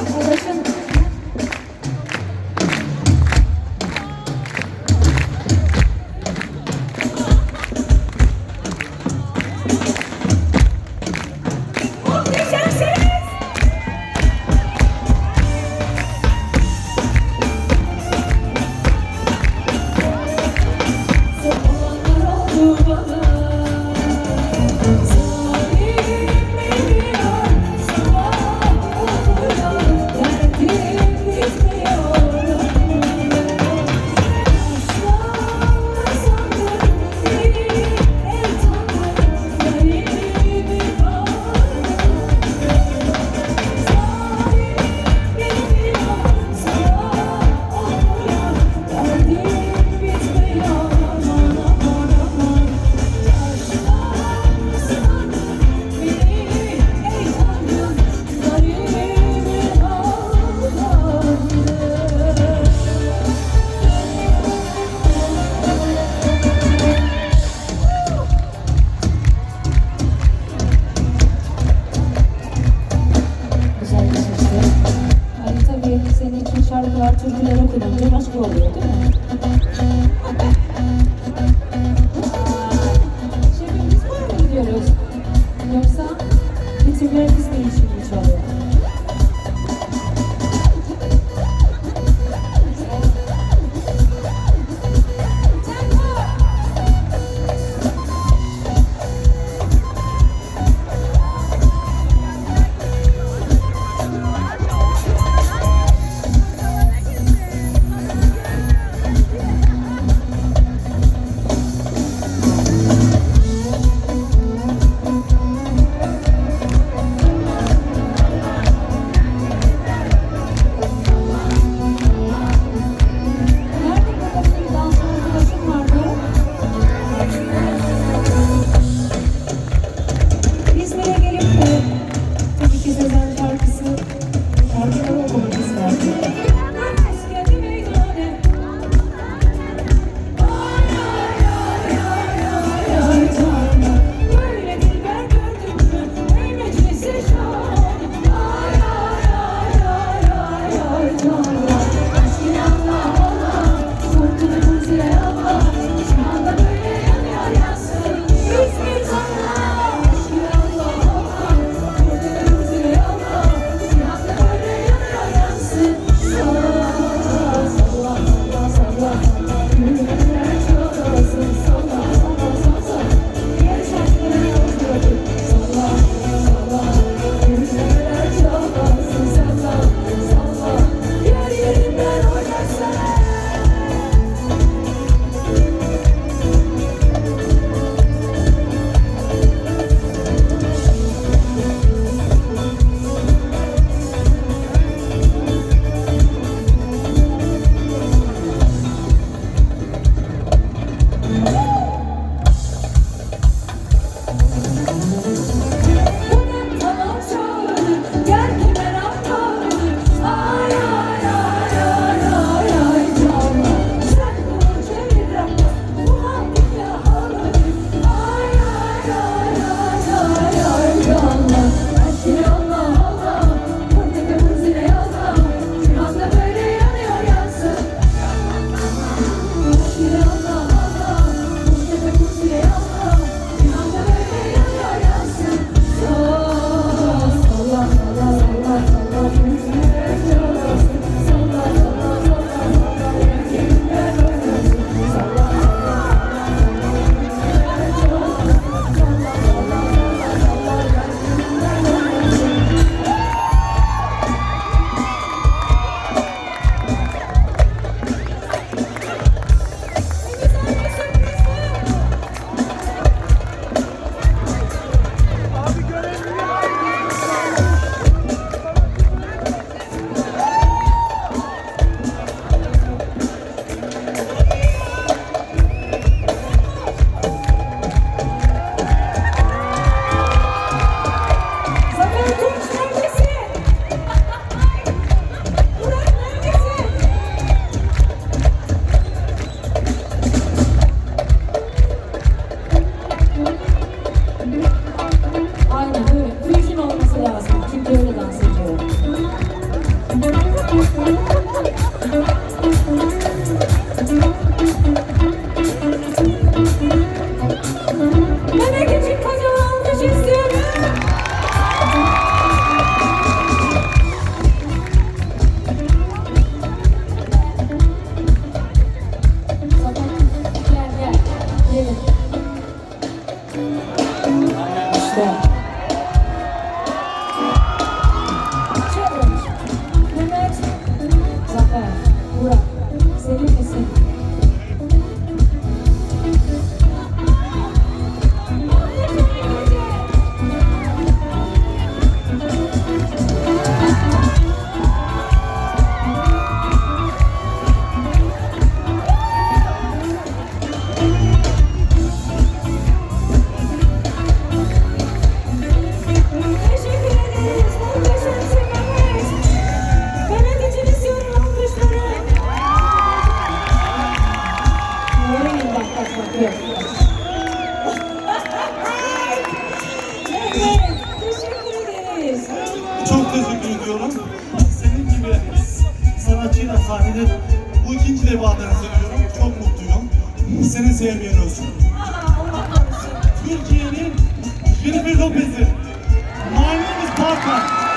Obrigada. Bom. Sanatçıyla sahnede bu ikinci defa seviyorum. Çok mutluyum. Seni sevmeyen olsun. Türkiye'nin Jennifer Lopez'i. My name is Parker.